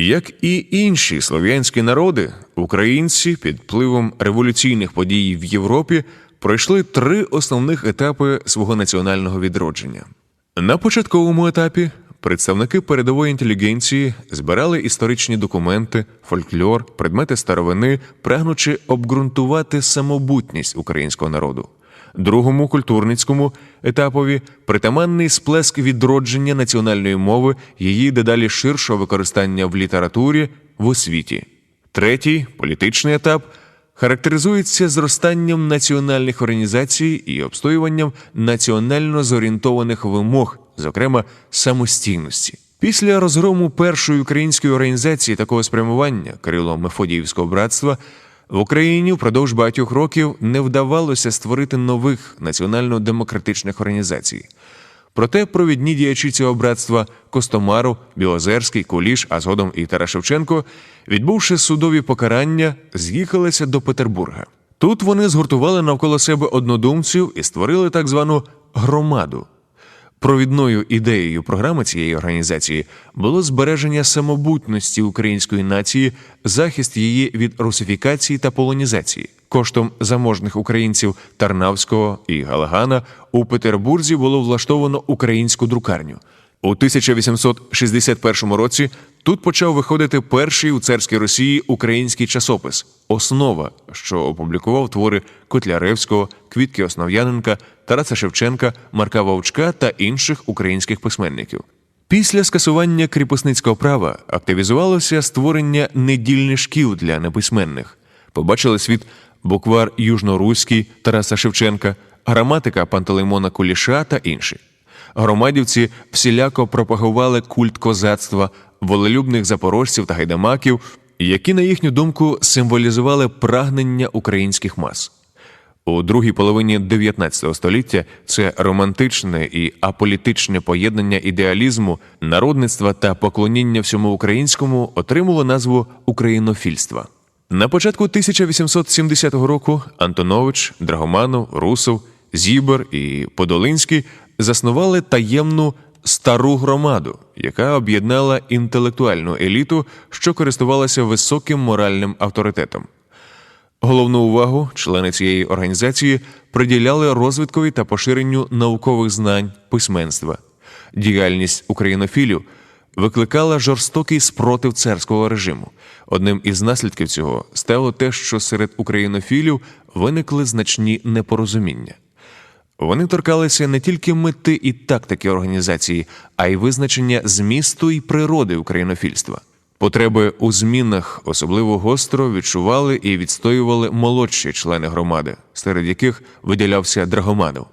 Як і інші слов'янські народи, українці під впливом революційних подій в Європі пройшли три основних етапи свого національного відродження. На початковому етапі представники передової інтелігенції збирали історичні документи, фольклор, предмети старовини, прагнучи обґрунтувати самобутність українського народу. Другому культурницькому етапові притаманний сплеск відродження національної мови, її дедалі ширшого використання в літературі в освіті. Третій політичний етап характеризується зростанням національних організацій і обстоюванням національно зорієнтованих вимог, зокрема самостійності. Після розгрому першої української організації такого спрямування Кирило Мефодіївського братства в Україні впродовж багатьох років не вдавалося створити нових національно-демократичних організацій. Проте провідні діячі цього братства Костомару, Білозерський, Куліш, а згодом і Тарас Шевченко, відбувши судові покарання, з'їхалися до Петербурга. Тут вони згуртували навколо себе однодумців і створили так звану громаду. Провідною ідеєю програми цієї організації було збереження самобутності української нації, захист її від русифікації та полонізації. Коштом заможних українців Тарнавського і Галагана у Петербурзі було влаштовано українську друкарню. У 1861 році тут почав виходити перший у царській Росії український часопис Основа, що опублікував твори Котляревського, Квітки Основ'яненка, Тараса Шевченка, Марка Вовчка та інших українських письменників. Після скасування кріпосницького права активізувалося створення недільних шкіл для неписьменних. Побачили світ буквар Южноруський Тараса Шевченка, граматика Пантелеймона Куліша та інші. Громадівці всіляко пропагували культ козацтва, волелюбних запорожців та гайдамаків, які, на їхню думку, символізували прагнення українських мас. У другій половині 19 століття це романтичне і аполітичне поєднання ідеалізму, народництва та поклоніння всьому українському отримало назву українофільства. На початку 1870 року Антонович, Драгоманов, Русов, Зібер і Подолинський заснували таємну стару громаду, яка об'єднала інтелектуальну еліту, що користувалася високим моральним авторитетом. Головну увагу члени цієї організації приділяли розвиткові та поширенню наукових знань, письменства. Діяльність українофілів викликала жорстокий спротив царського режиму. Одним із наслідків цього стало те, що серед українофілів виникли значні непорозуміння. Вони торкалися не тільки мети і тактики організації, а й визначення змісту і природи українофільства. Потреби у змінах особливо гостро відчували і відстоювали молодші члени громади, серед яких виділявся Драгоманов.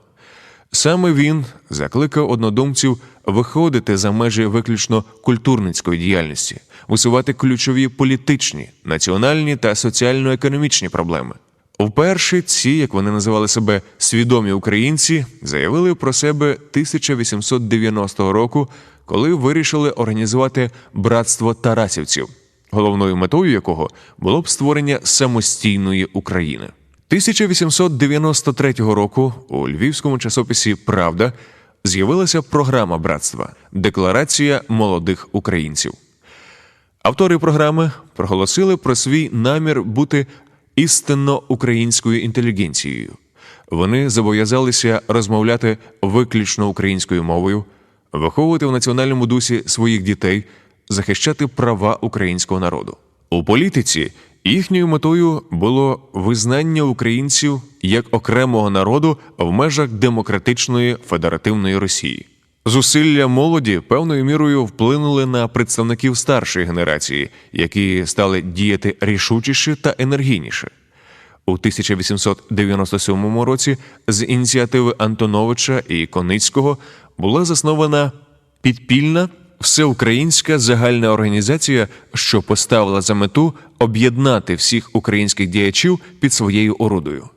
Саме він закликав однодумців виходити за межі виключно культурницької діяльності, усувати ключові політичні, національні та соціально-економічні проблеми. Вперше ці, як вони називали себе свідомі українці, заявили про себе 1890 року, коли вирішили організувати братство тарасівців, головною метою якого було б створення самостійної України. 1893 року у львівському часописі Правда з'явилася програма братства Декларація молодих українців. Автори програми проголосили про свій намір бути істинно українською інтелігенцією. Вони зобов'язалися розмовляти виключно українською мовою, виховувати в національному дусі своїх дітей, захищати права українського народу. У політиці їхньою метою було визнання українців як окремого народу в межах демократичної федеративної Росії. Зусилля молоді певною мірою вплинули на представників старшої генерації, які стали діяти рішучіше та енергійніше. У 1897 році з ініціативи Антоновича і Коницького була заснована підпільна всеукраїнська загальна організація, що поставила за мету об'єднати всіх українських діячів під своєю орудою.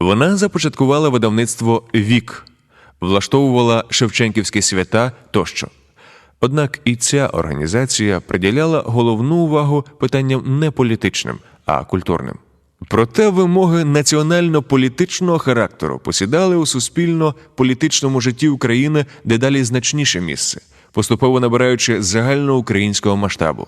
Вона започаткувала видавництво Вік, влаштовувала Шевченківські свята тощо. Однак і ця організація приділяла головну увагу питанням не політичним, а культурним. Проте вимоги національно-політичного характеру посідали у суспільно-політичному житті України дедалі значніше місце, поступово набираючи загальноукраїнського масштабу.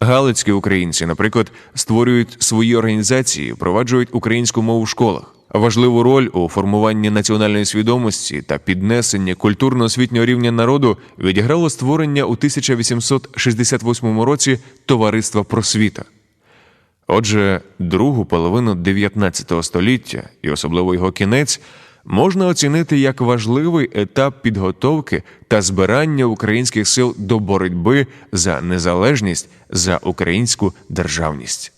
Галицькі українці, наприклад, створюють свої організації, впроваджують українську мову в школах. Важливу роль у формуванні національної свідомості та піднесенні культурно-освітнього рівня народу відіграло створення у 1868 році Товариства просвіта. Отже, другу половину 19 століття і особливо його кінець можна оцінити як важливий етап підготовки та збирання українських сил до боротьби за незалежність за українську державність.